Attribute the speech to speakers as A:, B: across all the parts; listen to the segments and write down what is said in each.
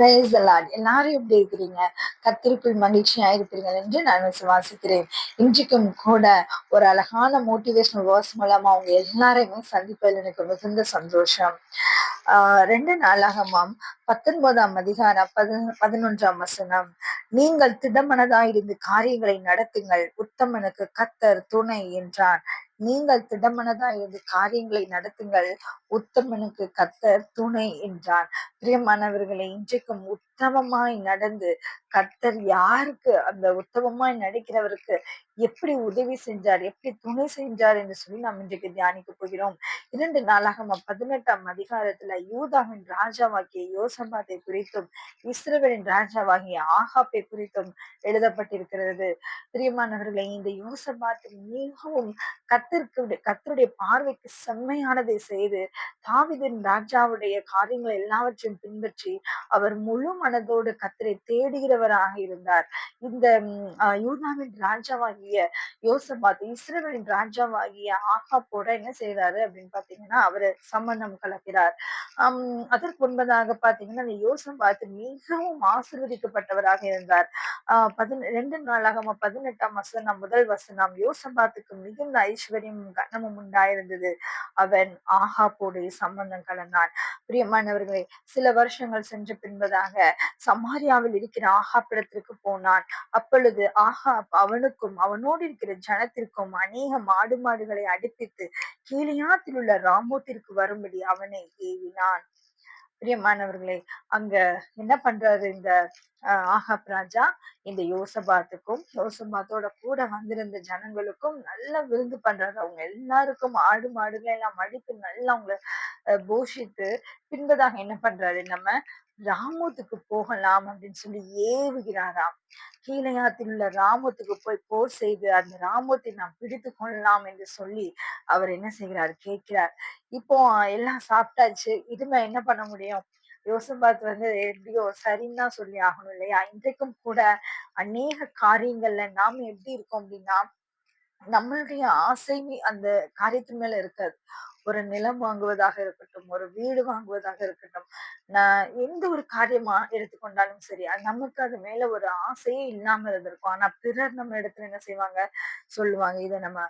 A: Price Lord எல்லாரும் எப்படி இருக்கிறீங்க? கத்திருப்பில் மகிழ்ச்சியா இருப்பீர்கள் என்று நான் விசுவாசிக்கிறேன் இன்றைக்கும் கூட ஒரு அழகான மோட்டிவேஷனல் வேர்ஸ் மூலமா அவங்க எல்லாரையுமே சந்திப்பதில் எனக்கு மிகுந்த சந்தோஷம். ஆஹ் ரெண்டு நாளாகமாம் பத்தொன்பதாம் அதிகாரம் பதினொன்றாம் வசனம். நீங்கள் திடமனதாயிருந்து காரியங்களை நடத்துங்கள். உத்தமனுக்கு கத்தர் துணை என்றான் நீங்கள் திடமனதா இருந்து காரியங்களை நடத்துங்கள். உத்தமனுக்கு கத்தர் துணை என்றான். பிரியமானவர்களை இன்றைக்கும் உத்தமமாய் நடந்து கர்த்தர் யாருக்கு அந்த உத்தமமாய் நடிக்கிறவருக்கு எப்படி உதவி செஞ்சார் எப்படி துணை செஞ்சார் என்று சொல்லி நாம் இன்றைக்கு தியானிக்க போகிறோம். இரண்டு நாளாக பதினெட்டாம் அதிகாரத்துல யூதாவின் ராஜாவாகிய யோசபாத்தை குறித்தும் இஸ்ரேலின் ராஜாவாகிய ஆகாப்பை குறித்தும் எழுதப்பட்டிருக்கிறது. பிரியமானவர்களை இந்த யோசபாத் மிகவும் கத்திற்கு கத்தருடைய பார்வைக்கு செம்மையானதை செய்து தாவிதின் ராஜாவுடைய காரியங்கள் எல்லாவற்றையும் பின்பற்றி அவர் முழு மனதோடு கத்தரை தேடுகிறவராக இருந்தார். இந்த யூதாவின் ராஜாவாகிய யோசபாத் இஸ்ரேலின் ராஜாவாகிய ஆகாப்போட என்ன செய்யறாரு அப்படின்னு பாத்தீங்கன்னா அவரு சம்பந்தம் கலக்கிறார். ஆஹ் அதற்கு முன்பதாக பாத்தீங்கன்னா அந்த யோசபாத் மிகவும் ஆசிர்வதிக்கப்பட்டவராக இருந்தார். ஆஹ் பதின ரெண்டு நாளாக பதினெட்டாம் வசனம் முதல் வசனம் யோசபாத்துக்கு மிகுந்த ஐஸ்வர்யமும் கனமும் உண்டாயிருந்தது. அவன் ஆகாப்போடு சம்பந்தம் கலந்தான். பிரியமானவர்களே சில வருஷங்கள் சென்ற பின்பதாக சமாரியாவில் இருக்கிற ஆகாப்பிடத்திற்கு போனான். அப்பொழுது ஆஹா அவனுக்கும் அவனோடு இருக்கிற ஜனத்திற்கும் அநேக மாடு மாடுகளை அடுப்பித்து கீழியாத்தில் உள்ள ராமோத்திற்கு வரும்படி அவனை ஏவினான். பிரியமானவர்களே அங்க என்ன பண்றாரு இந்த ஆஹாப் ராஜா? இந்த யோசபாத்துக்கும் யோசபாத்தோட கூட வந்திருந்த ஜனங்களுக்கும் நல்லா விருந்து பண்றாரு. அவங்க எல்லாருக்கும் ஆடு மாடுகளை எல்லாம் அடித்து நல்லா அவங்கள போஷித்து பின்பதாக என்ன பண்றாரு நம்ம? ராமோத்துக்கு போகலாம் அப்படின்னு சொல்லி ஏவுகிறாராம். கீழையாத்தில் உள்ள ராமத்துக்கு போய் போர் செய்து அந்த ராமத்தை நாம் பிடித்து கொள்ளலாம் என்று சொல்லி அவர் என்ன செய்கிறார்? கேட்கிறார். இப்போ எல்லாம் சாப்பிட்டாச்சு. இதுமே என்ன பண்ண முடியும்? யோசம்பாத் வந்து எப்படியோ சரின்னு தான் சொல்லி ஆகணும் இல்லையா? இன்றைக்கும் கூட அநேக காரியங்கள்ல நாம எப்படி இருக்கோம் அப்படின்னா நம்மளுடைய ஆசை அந்த காரியத்து மேல இருக்காது. ஒரு நிலம் வாங்குவதாக இருக்கட்டும் ஒரு வீடு வாங்குவதாக இருக்கட்டும் நான் எந்த ஒரு காரியமா எடுத்துக்கொண்டாலும் சரி நமக்கு அது மேல ஒரு ஆசையே இல்லாம இருந்திருக்கும். ஆனா பிறர் நம்ம இடத்துல என்ன செய்வாங்க? சொல்லுவாங்க இதை நம்ம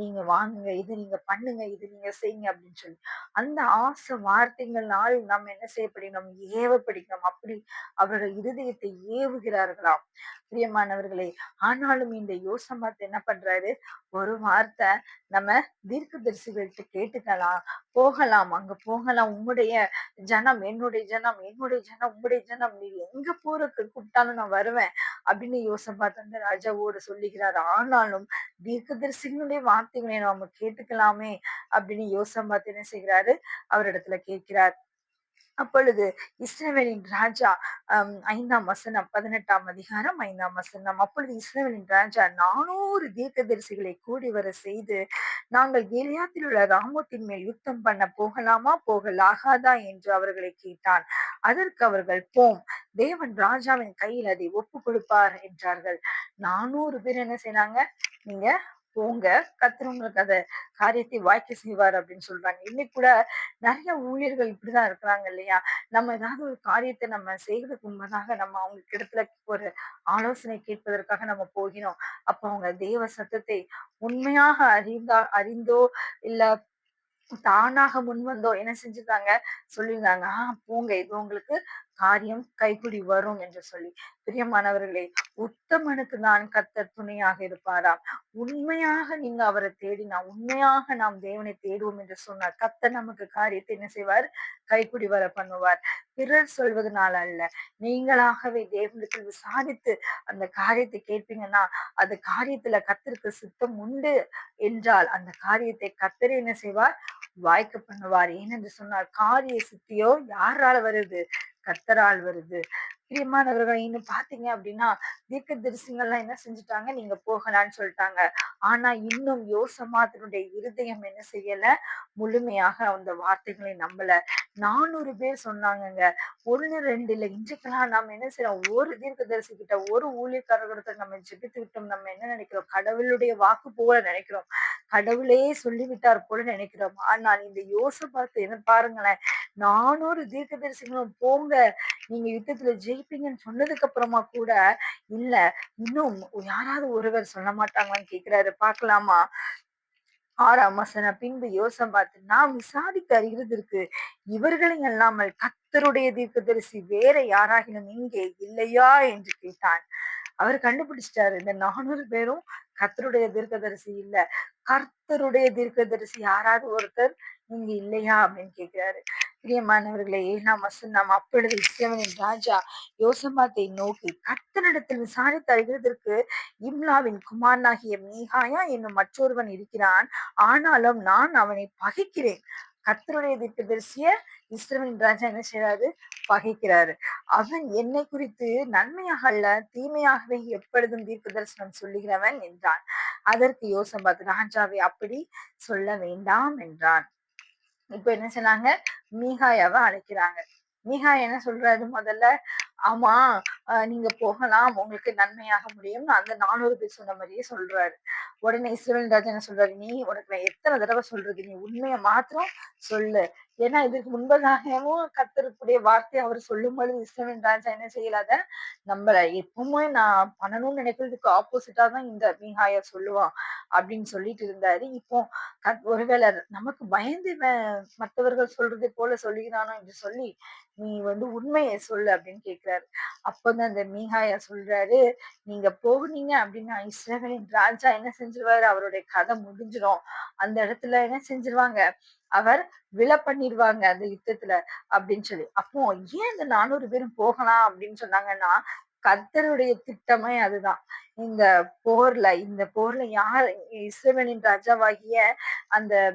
A: நீங்க வாங்குங்க இது நீங்க பண்ணுங்க இது நீங்க செய்யுங்க அப்படின்னு சொல்லி. அந்த ஆசை வார்த்தைகள்னால் நம்ம என்ன செய்யப்படினோம்? ஏவப்படுகிறோம் அப்படி அவர்கள் இருதயத்தை ஏவுகிறார்களாம். பிரியமானவர்களே ஆனாலும் இந்த யோசமாத் என்ன பண்றாரு? ஒரு வார்த்தை நம்ம தீர்க்க தரிசிகள்கிட்ட கேட்டுக்கலாம் போகலாம் அங்க போகலாம் உங்களுடைய ஜனம் என்னுடைய ஜனம் என்னுடைய ஜனம் உங்களுடைய ஜனம் நீ எங்க போறதுக்கு கூப்பிட்டாலும் நான் வருவேன் அப்படின்னு யோசபாத் அந்த ராஜாவோடு சொல்லுகிறார். ஆனாலும் தீர்க்க தரிசிகளுடைய வார்த்தைகளை நாம கேட்டுக்கலாமே அப்படின்னு யோசபாத் என்ன அவர் இடத்துல கேட்கிறார். அப்பொழுது இஸ்ரேவேலின் ராஜா ஐந்தாம் வசனம் பதினெட்டாம் அதிகாரம் ஐந்தாம் வசனம். அப்பொழுது இஸ்ரேவேலின் ராஜா நானூறு தீர்க்க தரிசிகளை கூடி வர செய்து நாங்கள் கேலியாத்தில் உள்ள ராமத்தின் மேல் யுத்தம் பண்ண போகலாமா? போகலாகாதா? என்று அவர்களை கேட்டான். அதற்கு அவர்கள் போம் தேவன் ராஜாவின் கையில் அதை ஒப்பு கொடுப்பார் என்றார்கள். நானூறு பேர் என்ன செய்யறாங்க நீங்க போங்க கத்துற உங்களுக்கு காரியத்தை வாய்க்க செய்வார் அப்படின்னு சொல்றாங்க. இன்னைக்கு கூட நிறைய ஊழியர்கள் இப்படிதான் இருக்கிறாங்க இல்லையா? நம்ம ஏதாவது ஒரு காரியத்தை நம்ம செய்வதற்கு முன்பதாக நம்ம அவங்க இடத்துல ஒரு ஆலோசனை கேட்பதற்காக நம்ம போகிறோம் அப்ப அவங்க தேவ சத்தத்தை உண்மையாக அறிந்தா அறிந்தோ இல்ல தானாக முன் வந்தோ என்ன செஞ்சுட்டாங்க சொல்லியிருந்தாங்க. ஆஹ் போங்க இது உங்களுக்கு காரியம் கைக்குடி வரும் என்று சொல்லி பிரியமானவர்களே உத்தமனுக்கு தான் கத்தர் துணையாக இருப்பாராம். உண்மையாக நீங்க அவரை தேடினா உண்மையாக நாம் தேவனை தேடுவோம் என்று சொன்னார் கத்தர் நமக்கு காரியத்தை என்ன செய்வார்? கைக்குடி வர பண்ணுவார். பிறர் சொல்வதனால அல்ல நீங்களாகவே தேவனத்தில் விசாரித்து அந்த காரியத்தை கேட்பீங்கன்னா அந்த காரியத்துல கத்திற்கு சித்தம் உண்டு என்றால் அந்த காரியத்தை கத்தர் என்ன செய்வார்? வாய்க்க பண்ணுவார். ஏனென்று சொன்னார் காரிய சித்தியோ யாரால வருது? கர்த்தரால் வருது. பிரியமானவர்கள் இன்னும் பாத்தீங்க அப்படின்னா தீர்க்க தரிசிங்கள்லாம் என்ன செஞ்சுட்டாங்க? நீங்க போகலான்னு சொல்லிட்டாங்க. ஆனா இன்னும் யோசமாத்தினுடைய இருதயம் என்ன செய்யல? முழுமையாக அந்த வார்த்தைகளை நம்பல. நானூறு பேர் சொன்னாங்கங்க. ஒண்ணு ரெண்டு இன்றைக்கெல்லாம் நம்ம என்ன செய்யறோம்? ஒரு தீர்க்க தரிசி கிட்ட ஒரு ஊழியக்காரர்கிட்ட நம்ம ஜெபித்து விட்டோம். நம்ம என்ன நினைக்கிறோம்? கடவுளுடைய வாக்கு போல நினைக்கிறோம். கடவுளே சொல்லிவிட்டார் போல நினைக்கிறோம். ஆனால் இந்த யோசை பார்த்து என்ன பாருங்களேன். நானூறு தீர்க்க தரிசிகளும் போங்க. நீங்க யுத்தத்துல ஜெயிப்பீங்கன்னு சொன்னதுக்கு அப்புறமா கூட இல்ல இன்னும் யாராவது ஒருவர் சொல்ல மாட்டாங்களான்னு கேக்குறாரு. பாக்கலாமா? ஆறாம் வசனம். பின்பு யோசபாத் நாம் விசாரிக்க அறிகிறதற்கு இவர்களை அல்லாமல் கத்தருடைய தீர்க்கதரிசி வேற யாராகிலும் இங்கே இல்லையா? என்று கேட்டான். அவர் கண்டுபிடிச்சிட்டாரு இந்த நானூறு பேரும் கர்த்தருடைய தீர்க்கதரிசி இல்ல. கர்த்தருடைய தீர்க்கதரிசி யாராவது ஒருத்தர் இங்க இல்லையா அப்படின்னு கேட்கிறாரு பிரியமானவர்களே ஏழாம் வசனம் அப்பொழுது இஸ்ரேவனின் ராஜா யோசபாத்தை நோக்கி கர்த்தனிடத்தில் விசாரித்து அறிகிறதற்கு இம்லாவின் குமாரனாகிய மீகாயா என்னும் மற்றொருவன் இருக்கிறான். ஆனாலும் நான் அவனை பகைக்கிறேன். கர்த்தருடைய தீர்க்கதரிசிய இஸ்ரேவனின் ராஜா என்ன செய்யறாரு பகைக்கிறாரு. அவன் என்னை குறித்து நன்மையாக அல்ல தீமையாகவே எப்பொழுதும் தீர்க்க தரிசனம் சொல்லுகிறவன் என்றான். அதற்கு யோசபாத் ராஜாவை அப்படி சொல்ல வேண்டாம் என்றான். இப்ப என்ன சொன்னாங்க? மீகாயாவை அழைக்கிறாங்க. மீகா என்ன சொல்றாரு முதல்ல? ஆமா. ஆஹ் நீங்க போகலாம். உங்களுக்கு நன்மையாக முடியும். அந்த நானூறு பேர் சொன்ன மாதிரியே சொல்றாரு. உடனே இஸ்ரவேல் ராஜா என்ன சொல்றாரு? நீ உனக்கு நான் எத்தனை தடவை சொல்றது? நீ உண்மையை மாத்திரம் சொல்லு. ஏன்னா இதுக்கு முன்பதாகவும் கத்திருக்கூடிய வார்த்தை அவர் சொல்லும் பொழுது இஸ்ரவேல் ராஜா என்ன செய்யலாத நம்மள எப்பவுமே நான் பண்ணணும்னு நினைக்கிறதுக்கு ஆப்போசிட்டா தான் இந்த மீகாய சொல்லுவான் அப்படின்னு சொல்லிட்டு இருந்தாரு. இப்போ கத்- ஒருவேளை நமக்கு பயந்து மற்றவர்கள் சொல்றதை போல சொல்லுகிறானோ என்று சொல்லி நீ வந்து உண்மையை சொல்லு அப்படின்னு சொல்றாரு. அப்பதான் அந்த மீகாயா சொல்றாரு நீங்க போகுனீங்க அப்படின்னா இஸ்ரவேலின் ராஜா என்ன செஞ்சிருவாரு? அவருடைய கதை முடிஞ்சிடும். அந்த இடத்துல என்ன செஞ்சிருவாங்க? அவர் விழ பண்ணிடுவாங்க அந்த யுத்தத்துல அப்படின்னு சொல்லி. அப்போ ஏன் அந்த நானூறு பேரும் போகலாம் அப்படின்னு சொன்னாங்கன்னா கத்தருடைய திட்டமே அதுதான். இந்த போர்ல இந்த போர்ல யார் இஸ்ரவேலின் ராஜாவாகிய அந்த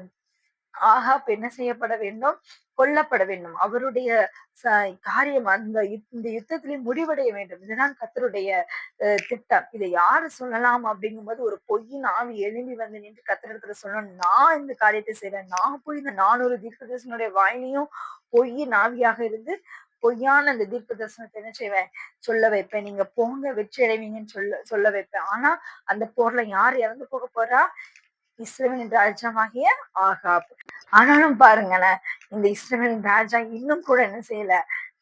A: ஆகாப் என்ன செய்யப்பட வேண்டும்? கொல்லப்பட வேண்டும். அவருடைய காரியம் அந்த இந்த யுத்தத்திலே முடிவடைய வேண்டும். இதுதான் கத்தருடைய திட்டம். இதை யாரு சொல்லலாம் அப்படிங்கும்போது ஒரு பொய்யின் ஆவி எழும்பி வந்து நின்று கத்திரத்துல சொல்லணும். நான் இந்த காரியத்தை செய்றேன் நான் போய் இந்த நானூறு தீர்க்கதரிசனுடைய வாயிலையும் பொய்யின் ஆவியாக இருந்து பொய்யான அந்த தீர்க்க தரிசனத்தை என்ன செய்வேன்? சொல்ல வைப்பேன். நீங்க போங்க வெற்றி அடைவீங்கன்னு சொல்ல சொல்ல வைப்பேன். ஆனா அந்த போர்ல யார் இறந்து போக போறா? இஸ்ரவேலின் ராஜாவாகிய ஆகாப். ஆனாலும் பாருங்களேன் இந்த இஸ்ரவேலின் ராஜா இன்னும் கூட என்ன செய்யல?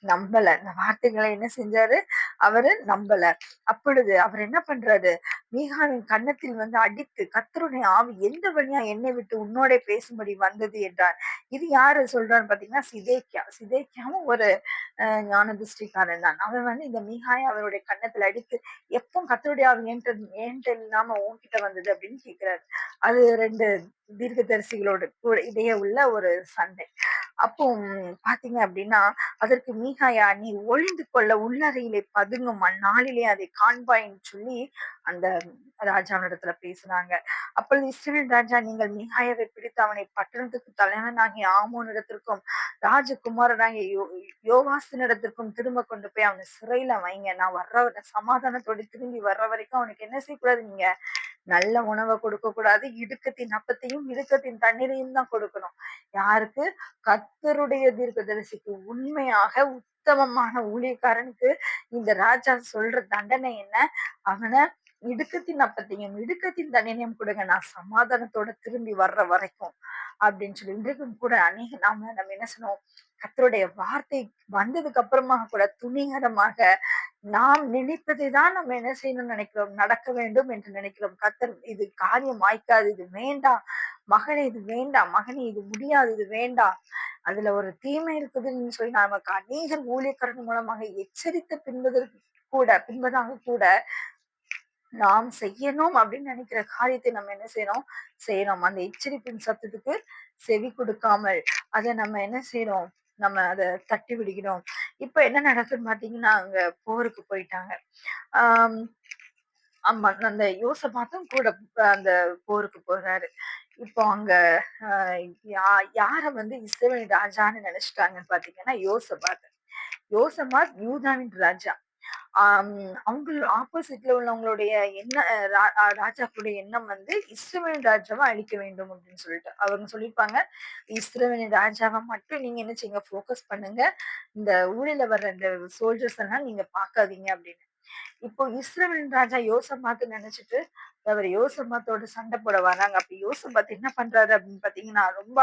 A: நம்பல. இந்த வார்த்தைகளை என்ன செஞ்சாரு? அவரு நம்பல. அப்பொழுது அவர் என்ன பண்றாரு? மீகாவின் கன்னத்தில் வந்து அடித்து கத்தருடைய ஆவி எந்த வழியா என்னை விட்டு உன்னோட பேசும்படி வந்தது? என்றார். இது யாரு சொல்றான்னு பாத்தீங்கன்னா சிதேக்கியா. சிதேக்கியாவும் ஒரு அஹ், ஞான திருஷ்டிக்காரன் தான். அவன் வந்து இந்த மீகாய அவருடைய கன்னத்தில் அடித்து எப்போ கத்தருடைய ஆவி ஏன்ட்ட ஏன்ட்ட இல்லாம உன்கிட்ட வந்தது? அப்படின்னு கேக்குறாரு. அது ரெண்டு தீர்க்கதரிசிகளோட கூட இடையே உள்ள ஒரு சண்டை. அப்போ பாத்தீங்க அப்படின்னா அதற்கு மீகாயா நீ ஒளிந்து கொள்ள உள்ளறையிலே பதுங்கும் அந்நாளிலே அதை காண்பாயின்னு சொல்லி அந்த ராஜாவினிடத்துல பேசுனாங்க. அப்பொழுது இஸ்ரேல் ராஜா நீங்கள் மிகாயவை பிடித்து அவனை பட்டணத்துக்கு தலைவனாகிய ஆமோனிடத்திற்கும் ராஜகுமாரனாகிய யோ யோவாசினிடத்திற்கும் திரும்ப கொண்டு போய் அவனை சிறையில வைங்க. நான் வர்ற சமாதானத்தோடு சமாதானத்தோட திரும்பி வர்ற வரைக்கும் அவனுக்கு என்ன செய்யக்கூடாது நீங்க? நல்ல உணவை கொடுக்க கூடாது இடுக்கத்தின் அப்பத்தையும் இடுக்கத்தின் தண்ணீரையும் தான் கொடுக்கணும். யாருக்கு? கத்தருடைய தீர்க்கதரிசிக்கு. உண்மையாக உத்தமமான ஊழியக்காரனுக்கு இந்த ராஜா சொல்ற தண்டனை என்ன? அவனை இடுக்கத்தின் அப்பத்தையும் இடுக்கத்தின் தண்டனையும் கொடுங்க. நான் சமாதானத்தோட திரும்பி வர்ற வரைக்கும் அப்படின்னு சொல்லி இன்றைக்கும் கூட அநேக நாம நம்ம என்ன சொன்னோம் கத்தருடைய வார்த்தை வந்ததுக்கு அப்புறமா கூட துணிகரமாக நாம் நினைப்பதை தான் நம்ம என்ன செய்யணும்னு நினைக்கிறோம்? நடக்க வேண்டும் என்று நினைக்கிறோம். கத்தர் இது காரியம் வாய்க்காது இது வேண்டாம். மகனே இது வேண்டாம். மகனே இது முடியாது இது வேண்டாம். அதுல ஒரு தீமை இருக்குதுன்னு சொல்லி நமக்கு அநேகர் ஊழியக்காரன் மூலமாக எச்சரித்த பின்பதற்கு கூட பின்பதாக கூட நாம் செய்யணும் அப்படின்னு நினைக்கிற காரியத்தை நம்ம என்ன செய்யறோம் செய்யறோம் அந்த எச்சரிப்பின் சத்தத்துக்கு செவி கொடுக்காமல் அதை நம்ம என்ன செய்யறோம் நம்ம அதை தட்டி விடுகிறோம். இப்ப என்ன நடக்குதுன்னு பாத்தீங்கன்னா அங்க போருக்கு போயிட்டாங்க. ஆஹ் ஆமா அந்த யோசபாத்தும் கூட அந்த போருக்கு போறாரு. இப்போ அங்க யா- யார வந்து இஸ்ரவேல் ராஜான்னு நினைச்சிட்டாங்கன்னு பாத்தீங்கன்னா யோசபாத். யோசபாத் யூதாவின் ராஜா. அவங்க ஆப்போசிட்ல உள்ளவங்களுடைய என்ன ராஜாக்களுடைய எண்ணம் வந்து இஸ்ரவேல் ராஜாவை அழிக்க வேண்டும் அப்படின்னு சொல்லிட்டு. அவங்க சொல்லியிருப்பாங்க இஸ்ரவேலின் ராஜாவை மட்டும் நீங்க என்ன செய்யுங்க ஃபோக்கஸ் பண்ணுங்க. இந்த ஊழில வர்ற இந்த சோல்ஜர்ஸ் எல்லாம் நீங்க பாக்காதீங்க அப்படின்னு. இப்போ இஸ்ரவேலின் ராஜா யோசபாத்து நினைச்சிட்டு அவர் யோசம்பத்தோட சண்டை போட வராங்க அப்ப யோசம்பத் என்ன பண்றாரு அப்படின்னு பாத்தீங்கன்னா ரொம்ப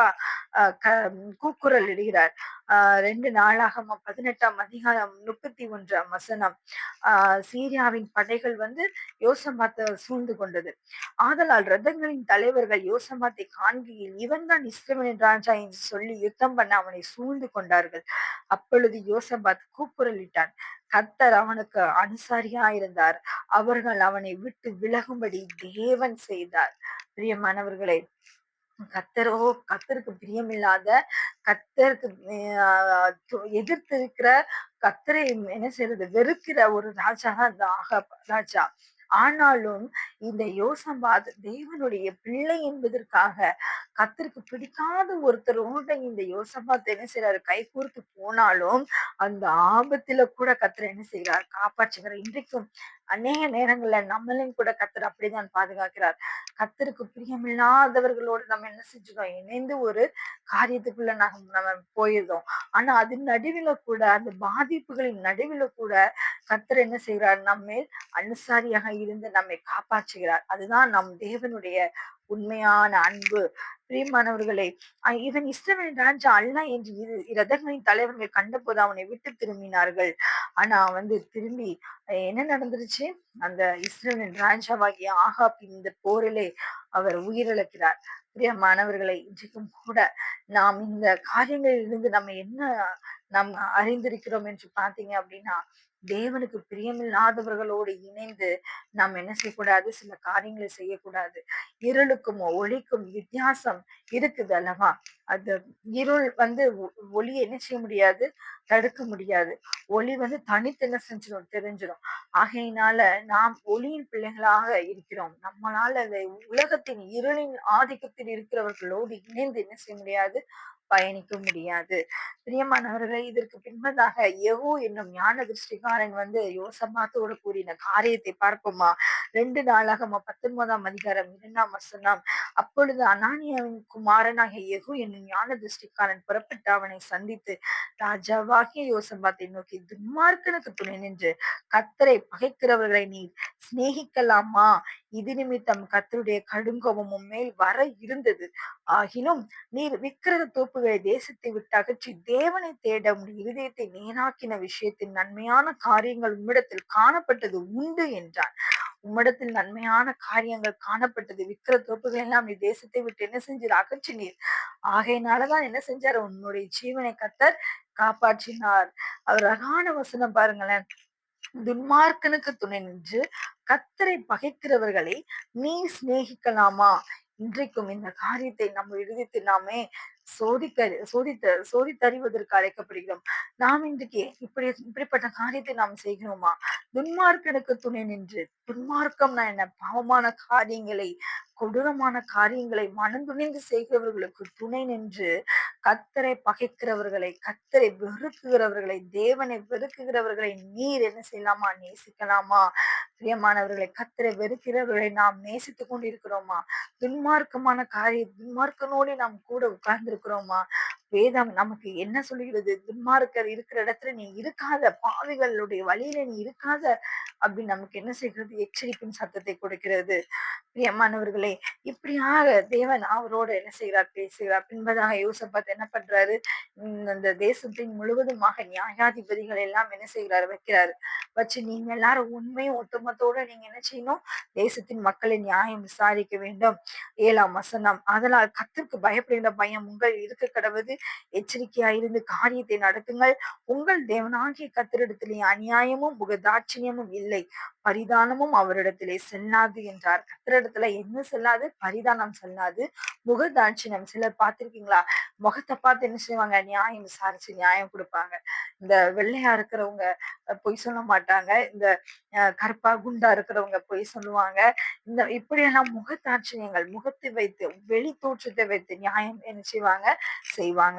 A: கூக்குரல் இடுகிறார். ஆஹ் ரெண்டு நாளாக பதினெட்டாம் அதிகாரம் முப்பத்தி ஒன்றாம் வசனம். ஆஹ் சீரியாவின் படைகள் வந்து யோசபாத்தை சூழ்ந்து கொண்டது. ஆதலால் ரதங்களின் தலைவர்கள் யோசபாத்தை காண்கையில் இவன் தான் இஸ்ரவேலின் ராஜா என்று சொல்லி யுத்தம் பண்ண அவனை சூழ்ந்து கொண்டார்கள். அப்பொழுது யோசபாத் கூக்குரலிட்டான் கர்த்தர் அவனுக்கு அனுசாரியா இருந்தார். அவர்கள் அவனை விட்டு விலகும்படி தேவன் செய்தார். பிரியமானவர்களை கத்தரோ கத்தருக்கு பிரியமில்லாத கத்தருக்கு எதிர்த்து இருக்கிற கத்தரை என்ன செய்யறது வெறுக்கிற ஒரு ராஜா தான் இந்த ராஜா. ஆனாலும் இந்த யோசபாத் தேவனுடைய பிள்ளை என்பதற்காக கத்திற்கு பிடிக்காத ஒருத்தரோட இந்த யோசபாத் என்ன செய்யறாரு கை கூர்த்து போனாலும் அந்த ஆபத்துல கூட கத்திர என்ன செய்கிறார் காப்பாற்றுகிறார் இன்றைக்கும் அநேக நேரங்கள்ல நம்மளையும் கூட கத்தர் அப்படிதான் பாதுகாக்கிறார். கத்தருக்கு பிரியமில்லாதவர்களோடு நம்ம என்ன செஞ்சிடும் இணைந்து ஒரு காரியத்துக்குள்ள நம்ம நம்ம போயிருந்தோம் ஆனா அது நடுவில கூட அந்த பாதிப்புகளின் நடுவில கூட கத்தர் என்ன செய்கிறார் நம்மேல் அனுசாரியாக இருந்து நம்மை காப்பாற்றுகிறார். அதுதான் நம் தேவனுடைய உண்மையான அன்பு பிரியமானவர்களே இவன் இஸ்ரவேல் ராஜா அல்ல என்று இரு ரதங்களின் தலைவர்கள் கண்டபோது அவனை விட்டு திரும்பினார்கள். ஆனா வந்து திரும்பி என்ன நடந்துருச்சு? அந்த இஸ்ரவேலின் ராஜாவாகிய ஆகாப் இந்த போரிலே அவர் உயிரிழக்கிறார். பிரியமானவர்களை இன்றைக்கும் கூட நாம் இந்த காரியங்களில் இருந்து நம்ம என்ன நாம் அறிந்திருக்கிறோம் என்று பார்த்தீங்க அப்படின்னா தேவனுக்கு பிரியமில்லாதவர்களோடு இணைந்து நாம் என்ன செய்யக்கூடாது? சில காரியங்களை செய்யக்கூடாது. இருளுக்கும் ஒளிக்கும் வித்தியாசம் இருக்குது அல்லவா? அது இருள் வந்து ஒளியை என்ன செய்ய முடியாது? தடுக்க முடியாது. ஒளி வந்து தனித்து என்ன செஞ்சிடும் தெரிஞ்சிடும் ஆகையினால நாம் ஒளியின் பிள்ளைகளாக இருக்கிறோம். நம்மளால உலகத்தின் இருளின் ஆதிக்கத்தில் இருக்கிறவர்களோடு இணைந்து என்ன செய்ய முடியாது? பயணிக்க முடியாது. பிரியமானவர்களே இதற்கு பின்பதாக யெகூ என்னும் ஞான திருஷ்டிகாரன் வந்து யோசமாத்தோடு கூறின காரியத்தை பார்ப்போமா? ரெண்டு நாளாக பத்தொன்பதாம் அதிகாரம் இரண்டாம் வசனம். அப்பொழுது அனானியாவின் குமாரனாகிய எகு என்னும் ஞான திருஷ்டிக்காரன் புறப்பட்டு அவனை சந்தித்து ராஜாவாகிய யோசம்பாத்தை நோக்கி துன்மார்க்கனுக்கு துணை நின்று கத்தரை பகைக்கிறவர்களை நீ சிநேகிக்கலாமா? இது நிமித்தம் கத்தருடைய கடுங்கோபமும் மேல் வர இருந்தது. ஆகினும் நீர் விக்கிரத தோப்புகளை தேசத்தை விட்டு அகற்றி தேவனை தேட உன் இருதயத்தை நேராக்கின விஷயத்தின் நன்மையான காரியங்கள் உம்மிடத்தில் காணப்பட்டது உண்டு என்றான் உம்மிடத்தில் நன்மையான காரியங்கள் காணப்பட்டது. விக்கிர தோப்புகள் எல்லாம் நீ தேசத்தை விட்டு என்ன செஞ்சீர்? அகற்றினீர். ஆகையினாலதான் என்ன செஞ்சார்? உன்னுடைய ஜீவனை கத்தர் காப்பாற்றினார். அவர் அகான வசனம் பாருங்களேன். துன்மார்க்கனுக்கு துணை நின்று கத்தரை பகைக்கிறவர்களை நீ சிநேகிக்கலாமா? இன்றைக்கும் இந்த காரியத்தை நம்ம எழுதி நாமே சோதிக்க சோதித்த சோதித்தறிவதற்கு அழைக்கப்படுகிறோம். நாம் இன்றைக்கு இப்படி இப்படிப்பட்ட காரியத்தை நாம் செய்கிறோமா? துன்மார்க்கனுக்கு துணை நின்று துன்மார்க்கம்னா என்ன பாவமான காரியங்களை கொடூரமான காரியங்களை மனந்துணிந்து செய்கிறவர்களுக்கு துணை நின்று கத்தரை பகைக்கிறவர்களை கத்தரை வெறுக்குகிறவர்களை தேவனை வெறுக்குகிறவர்களை நீர் என்ன செய்யலாமா? நேசிக்கலாமா? பிரியமானவர்களை கத்தரை வெறுக்கிறவர்களை நாம் நேசித்துக் கொண்டிருக்கிறோமா? துன்மார்க்கமான காரிய துன்மார்க்கனோடு நாம் கூட உட்கார்ந்திருக்கிறோமா? வேதம் நமக்கு என்ன சொல்லுகிறது? துன்மார்க்கர் இருக்கிற இடத்துல நீ இருக்காத. பாவிகளுடைய வழியில நீ இருக்காத அப்படின்னு நமக்கு என்ன செய்கிறது? எச்சரிப்பின் சத்தத்தை கொடுக்கிறது. பிரியமானவர்களே இப்படியாக தேவன் அவரோட என்ன செய்கிறார்? பேசுகிறார். பின்பதாக யோசபாத் என்ன பண்றாரு? இந்த அந்த தேசத்தின் முழுவதுமாக நியாயாதிபதிகள் எல்லாம் என்ன செய்கிறாரு? வைக்கிறாரு. வச்சு நீங்க எல்லாரும் உண்மையும் ஒட்டுமொத்தோட நீங்க என்ன செய்யணும்? தேசத்தின் மக்களை நியாயம் விசாரிக்க வேண்டும். ஏழாம் வசனம். அதனால் கத்திற்கு பயப்படுகிற பயம் உங்கள் இருக்க கடவுது. எச்சரிக்கையாயிருந்து காரியத்தை நடத்துங்கள். உங்கள் தேவனாகிய கத்திரிடத்திலே அநியாயமும் முகதாட்சியமும் இல்லை. பரிதானமும் அவரிடத்திலே செல்லாது என்றார். கத்திரிடத்துல என்ன செல்லாது? பரிதானம் செல்லாது. முகதாட்சியம் சிலர் பார்த்திருக்கீங்களா? முகத்தை பார்த்து என்ன செய்வாங்க? நியாயம் விசாரிச்சு நியாயம் கொடுப்பாங்க. இந்த வெள்ளையா இருக்கிறவங்க பொய் சொல்ல மாட்டாங்க. இந்த அஹ், கருப்பா குண்டா இருக்கிறவங்க பொய் சொல்லுவாங்க. இந்த இப்படியெல்லாம் முகத்தாட்சியங்கள் முகத்தை வைத்து வெளி தோற்றத்தை வைத்து நியாயம் என்ன செய்வாங்க? செய்வாங்க.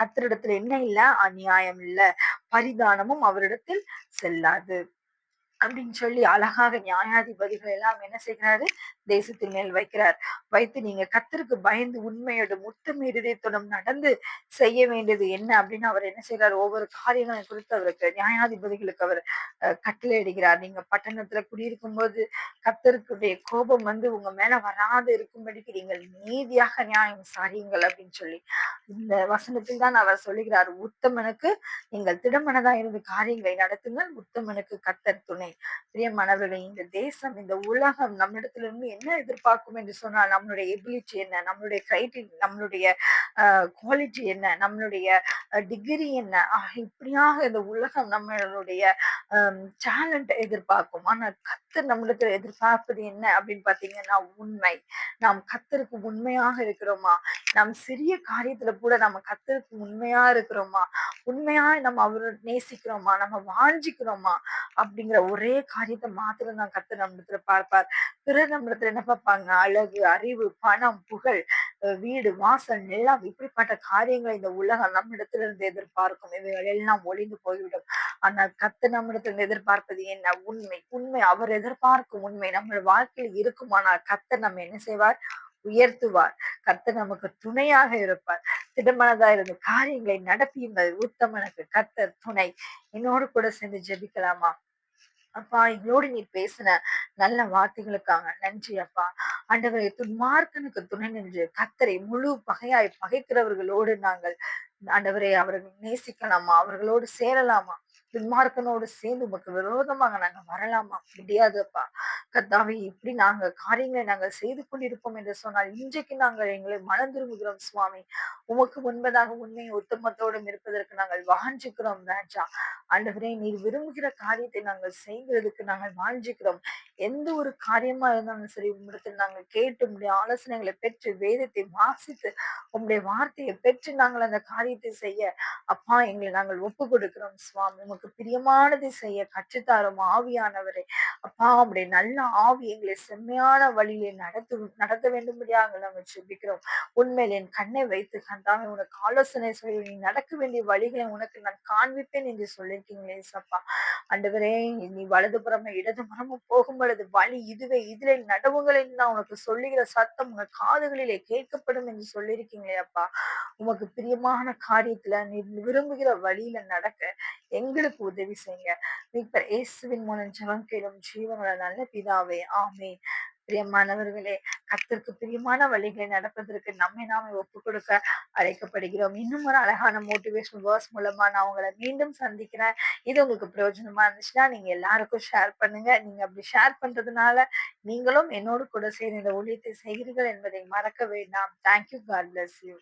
A: கத்தரிடத்துல என்ன இல்ல? அநியாயம் இல்ல. பரிதானமும் அவரிடத்தில் செல்லாது. அப்படின்னு சொல்லி அழகாக நியாயாதிபதிகள் எல்லாம் என்ன செய்கிறாரு தேசத்தின் மேல் வைக்கிறார். வைத்து நீங்க கத்தருக்கு பயந்து உண்மையோட முத்தம் இருதயத்துடன் நடந்து செய்ய வேண்டியது என்ன அப்படின்னு அவர் என்ன செய்யறாரு ஒவ்வொரு காரியங்களையும் குறித்து அவருக்கு நியாயாதிபதிகளுக்கு அவர் கட்டளை இடுகிறார். நீங்க பட்டணத்துல குடியிருக்கும் போது கத்தருக்குடைய கோபம் வந்து உங்க மேல வராது இருக்கும்படிக்கு நீங்கள் நீதியாக நியாயம் சாரியுங்கள் அப்படின்னு சொல்லி இந்த வசனத்தில் தான் அவர் சொல்லுகிறார். உத்தமனுக்கு நீங்கள் திடமனதா இருந்து காரியங்களை நடத்துங்கள். உத்தமனுக்கு கத்தர் துணை. பிரியமானவர்களை இந்த தேசம் இந்த உலகம் நம்மிடத்திலிருந்து என்ன எதிர்பார்க்கும் என்று சொன்னால் நம்மளுடைய எபிலிட்டி என்ன? நம்மளுடைய கிரைட்டீரியா நம்மளுடைய குவாலிட்டி என்ன? நம்மளுடைய டிகிரி என்ன? இப்படியாக இந்த உலகம் நம்மளுடைய டேலண்ட் எதிர்பார்க்கும். ஆனா கத்தர் நம்மளுக்கு எதிர்பார்ப்பது என்ன அப்படின்னு பாத்தீங்கன்னா உண்மை. நாம் கத்தருக்கு உண்மையாக இருக்கிறோமா? நாம் சிறிய காரியத்துல கூட நம்ம கத்தருக்கு உண்மையா இருக்கிறோமா? உண்மையா நம்ம அவரை நேசிக்கிறோமா? நம்ம வாழ்ஞ்சிக்கிறோமா அப்படிங்கிற ஒரே காரியத்தை மாத்திரம் தான் கத்து நம்மளத்துல பார்ப்பார். பிறர் நம்மிடத்துல என்ன பார்ப்பாங்க? அழகு அறிவு பணம் புகழ் வீடு வாசல் எல்லாம் இப்படிப்பட்ட காரியங்களை இந்த உலகம் நம்மிடத்துல இருந்து எதிர்பார்க்கும். இவைகள் எல்லாம் ஒளிந்து போய்விடும். ஆனால் கத்து நம்மிடத்துல எதிர்பார்ப்பது என்ன? உண்மை. உண்மை. அவர் எதிர்பார்க்கும் உண்மை. நம்ம வாழ்க்கையில் இருக்குமானால் கத்த நம்ம என்ன செய்வார்? உயர்த்துவார். கர்த்த நமக்கு துணையாக இருப்பார். திடமனதா இருந்த காரியங்களை நடப்பியுங்கள். உத்தமனுக்கு கர்த்தர் துணை. என்னோடு கூட சேர்ந்து ஜெபிக்கலாமா? அப்பா எங்களோடு நீ பேசின நல்ல வார்த்தைகளுக்காக நன்றி அப்பா. ஆண்டவரை துன்மார்க்கனுக்கு துணை நின்று கத்தரை முழு பகையாய் பகைக்கிறவர்களோடு நாங்கள் ஆண்டவரை அவர்கள் நேசிக்கலாமா? அவர்களோடு சேரலாமா? துன்மார்க்கனோடு சேர்ந்து உமக்கு விரோதமாக நாங்க வரலாமா? முடியாதுப்பா. கத்தாவை இப்படி நாங்க காரியங்களை நாங்கள் செய்து கொண்டிருப்போம் என்று சொன்னால் இன்றைக்கு நாங்கள் எங்களை மனம் திரும்புகிறோம் சுவாமி. உமக்கு முன்பதாக உண்மை உத்தமத்தோடும் இருப்பதற்கு நாங்கள் வாஞ்சிக்கிறோம் ராஜா. ஆண்டவரே நீர் விரும்புகிற காரியத்தை நாங்கள் செய்கிறதுக்கு நாங்கள் வாஞ்சிக்கிறோம். எந்த ஒரு காரியமா இருந்தாலும் சரி உங்களுக்கு நாங்கள் கேட்டு உடைய ஆலோசனைகளை பெற்று வேதத்தை வாசித்து உங்களுடைய வார்த்தையை பெற்று நாங்கள் அந்த காரியத்தை செய்ய அப்பா எங்களை நாங்கள் ஒப்பு கொடுக்கிறோம் சுவாமி. உமக்கு பிரியமானதை செய்ய கற்றுத்தாரோம் ஆவியானவரை. அப்பா உடைய நல்ல ஆவி எங்களை செம்மையான வழியிலே நடத்து நடத்த வேண்டும்படியாக நாங்கள் செபிக்கிறோம். உண்மையில் என் கண்ணை வைத்து கண்டாமே உனக்கு ஆலோசனை சொல்லி நீ நடக்க வேண்டிய வழிகளை உனக்கு நான் காண்பிப்பேன் என்று சொல்லியிருக்கீங்களே சப்பா அண்டவரே நீ வலதுபுறமா இடதுபுறமும் போகும் உங்களது வழி இதுவே. இதுல நடவுகள் நான் உனக்கு சொல்லுகிற சத்தம் உங்க காதுகளிலே கேட்கப்படும் என்று சொல்லியிருக்கீங்களே அப்பா. உமக்கு பிரியமான காரியத்துல நீ விரும்புகிற வழியில நடக்க எங்களுக்கு உதவி செய்யுங்க. மீட்பர் இயேசுவின் மூலம் ஜபம் கேளும் ஜீவங்கள நல்ல பிதாவே. ஆமே பிரியமானவர்களே கத்திற்கு பிரியமான வழிகளை நடப்பதற்கு நம்மை நாம ஒப்பு கொடுக்க அழைக்கப்படுகிறோம். இன்னும் ஒரு அழகான மோட்டிவேஷன் வேர்ஸ் மூலமா நான் உங்களை மீண்டும் சந்திக்கிறேன். இது உங்களுக்கு பிரயோஜனமா இருந்துச்சுன்னா நீங்க எல்லாருக்கும் ஷேர் பண்ணுங்க. நீங்க அப்படி ஷேர் பண்றதுனால நீங்களும் என்னோடு கூட சேர்ந்து இந்த ஊழியத்தை செய்கிறீர்கள் என்பதை மறக்க வேண்டாம். Thank you God bless you